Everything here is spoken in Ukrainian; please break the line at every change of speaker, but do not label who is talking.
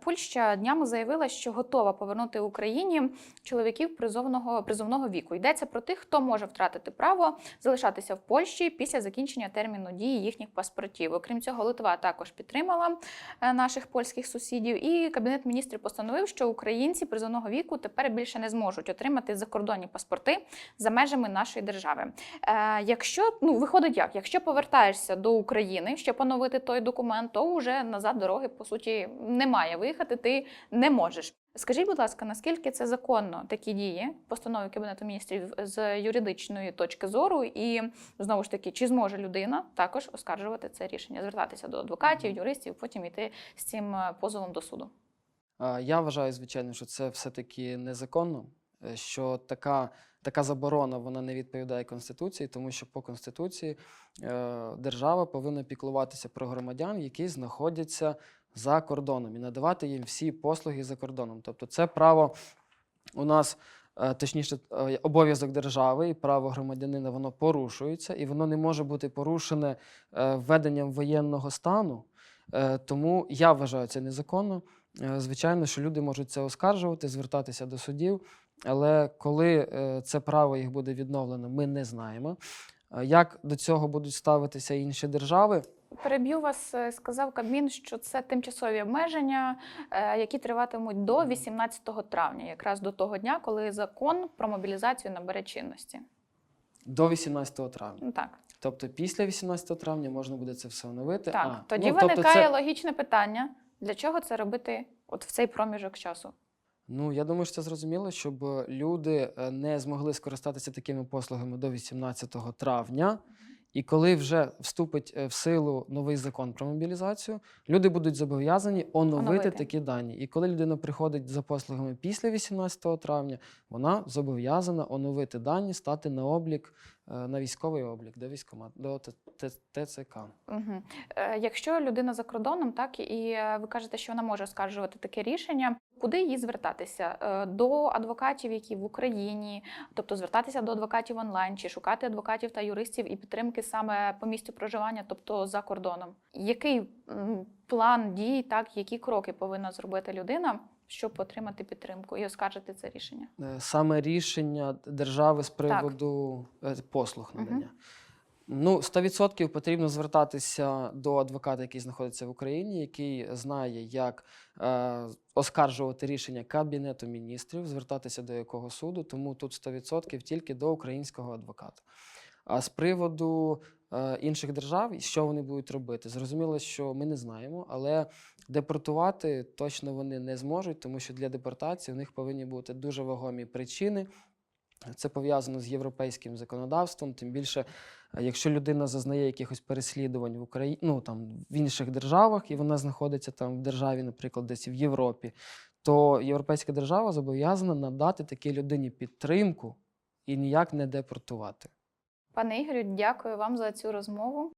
Польща днями заявила, що готова повернути Україні чоловіків призовного призовного віку. Йдеться про тих, хто може втратити право залишатися в Польщі після закінчення терміну дії їхніх паспортів. Окрім цього, Литва також підтримала е, наших польських сусідів. І кабінет міністрів постановив, що українці призовного віку тепер більше не зможуть отримати закордонні паспорти за межами нашої держави. Е, якщо ну виходить як, якщо повертаєшся до України, щоб поновити той документ, то вже назад дороги по суті немає. Виїхати ти не можеш. Скажіть, будь ласка, наскільки це законно такі дії постанови Кабінету міністрів з юридичної точки зору, і знову ж таки, чи зможе людина також оскаржувати це рішення, звертатися до адвокатів, юристів, потім йти з цим е, позовом до суду?
Я вважаю, звичайно, що це все-таки незаконно, е, що така, така заборона вона не відповідає Конституції, тому що по Конституції е, держава повинна піклуватися про громадян, які знаходяться за кордоном, і надавати їм всі послуги за кордоном. Тобто, це право у нас. е, Точніше, е, обов'язок держави і право громадянина воно порушується, і воно не може бути порушене е, введенням воєнного стану. Тому я вважаю це незаконно. Звичайно, що люди можуть це оскаржувати, звертатися до судів, але коли це право їх буде відновлено, ми не знаємо. Е, Як до цього будуть ставитися інші держави?
Переб'ю вас, е, сказав Кабмін, що це тимчасові обмеження, е, які триватимуть до 18 травня, якраз до того дня, коли закон про мобілізацію набере чинності.
До 18 травня.
Ну так,
Тобто після 18 травня можна буде це все оновити.
так.
А,
тоді
ну, тобто
виникає
це-
логічне питання: для чого це робити от в цей проміжок часу?
Ну, я думаю, що це зрозуміло, щоб е, люди е, не змогли скористатися такими послугами до 18 травня. І коли вже вступить е, в силу новий закон про мобілізацію, люди будуть зобов'язані оновити,
Оновити.
такі дані. І коли людина приходить за послугами після 18 травня, вона зобов'язана оновити дані, стати на облік, на військовий облік до військкомат, до ТЦК.
Угу. Е, якщо людина за кордоном, так і е, ви кажете, що вона може оскаржувати таке рішення, куди їй звертатися? Е, До адвокатів, які в Україні, тобто звертатися до адвокатів онлайн, чи шукати адвокатів та юристів і підтримки саме по місцю проживання, тобто за кордоном. Який план дій, так які кроки повинна зробити людина, щоб отримати підтримку і оскаржити це рішення?
Е, саме рішення держави з приводу е, послуг надання. Ну, 100% потрібно звертатися до адвоката, який знаходиться в Україні, який знає, як е, оскаржувати рішення Кабінету міністрів, звертатися до якого суду, тому тут 100% тільки до українського адвоката. А з приводу е, інших держав, що вони будуть робити, зрозуміло, що ми не знаємо, але депортувати точно вони не зможуть, тому що для депортації у них повинні бути дуже вагомі причини. Це пов'язано з європейським законодавством. Тим більше, е, якщо людина зазнає якихось переслідувань в Україні, ну там в інших державах, і вона знаходиться там в державі, наприклад, десь в Європі, то європейська держава зобов'язана надати такій людині підтримку і ніяк не депортувати.
Пане Ігорю, дякую вам за цю розмову.